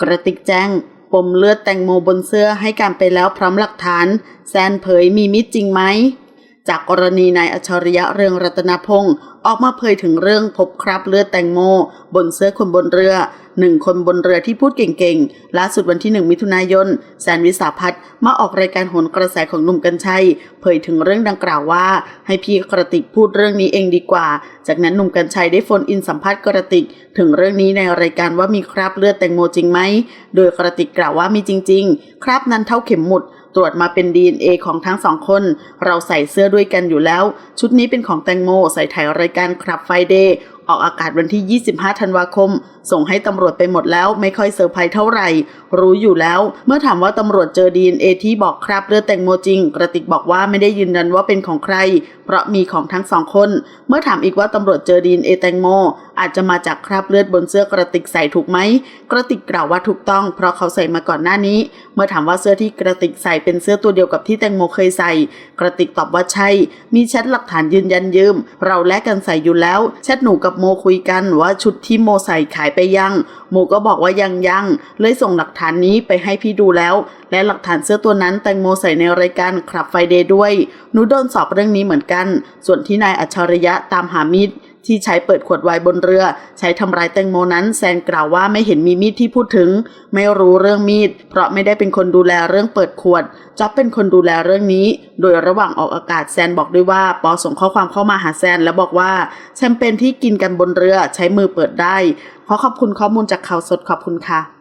กระติกแจ้งปมเลือดแตงโมบนเสื้อให้การไปแล้วพร้อมหลักฐาน แซนเผยมีมิตรจริงไหม จากกรณีนายอัจฉริยะเรืองรัตนพงศ์ออกมาเผยถึงเรื่องพบคราบเลือดแตงโม บนเสื้อคนบนเรือหนึ่งคนบนเรือที่พูดเก่งๆล่าสุดวันที่หนึ่งมิถุนายนแซนวิสาพัฒน์มาออกรายการโหนกระแสของหนุ่มกัญชัย เผยถึงเรื่องดังกล่าวว่า ให้พี่กระติกพูดเรื่องนี้เองดีกว่า จากนั้นหนุ่มกัญชัยได้โฟนอินสัมภาษณ์กระติก ถึงเรื่องนี้ในรายการว่ามีคราบเลือดแตงโมจริงไหมโดยกระติกกล่าวว่ามีจริง ๆ คราบนั้นเท่าเข็มหมุด รวจมาเป็น DNA ของทั้งสองคน เราใส่เสื้อด้วยกันอยู่แล้ว ชุดนี้เป็นของแตงโม ใส่ถ่ายรายการครับไฟเดย์ออกอากาศวันที่ 25 ธันวาคม ส่งให้ตำรวจไปหมดแล้วไม่ค่อยเซอร์ไพรส์เท่าไหร่ รู้อยู่แล้ว เมื่อถามว่าตำรวจเจอ DNA ที่บอกคราบเลือดแตงโมจริง กระติกบอกว่าไม่ได้ยืนยันว่าเป็นของใคร เพราะมีของทั้งสองคน เมื่อถามอีกว่าตำรวจเจอ DNA แตงโม อาจจะมาจากคราบเลือดบนเสื้อกระติกใส่ถูกไหม กระติกกล่าวว่าถูกต้อง เพราะเขาใส่มาก่อนหน้านี้ เมื่อถามว่าเสื้อที่กระติกใส่เป็นเสื้อตัวเดียวกับที่แตงโมเคยใส่ กระติกตอบว่าใช่ มีแชทหลักฐานยืนยันยืม เราแลกกันใส่อยู่แล้วแชทหนูกับโมคุยกันว่าชุดที่โมใส่ขายไปยัง โมก็บอกว่ายังยังเลยส่งหลักฐานนี้ไปให้พี่ดูแล้ว และหลักฐานเสื้อตัวนั้นแตงโมใส่ในรายการคลับไฟเดย์ด้วยหนูโดนสอบเรื่องนี้เหมือนกัน ส่วนที่นายอัจฉริยะตามหามีด ที่ใช้เปิดขวดไวน์บนเรือ ใช้ทำร้ายแตงโมนั้นแซนกล่าวว่าไม่เห็นมีมีดที่พูดถึง ไม่รู้เรื่องมีด เพราะไม่ได้เป็นคนดูแลเรื่องเปิดขวดจ๊อบเป็นคนดูแลเรื่องนี้ โดยระหว่างออกอากาศแซนบอกด้วยว่าปอส่งข้อความเข้ามาหาแซน แล้วบอกว่าแชมเปญที่กินกันบนเรือใช้มือเปิดได้ขอขอบคุณข้อมูลจากข่าวสดขอบคุณค่ะ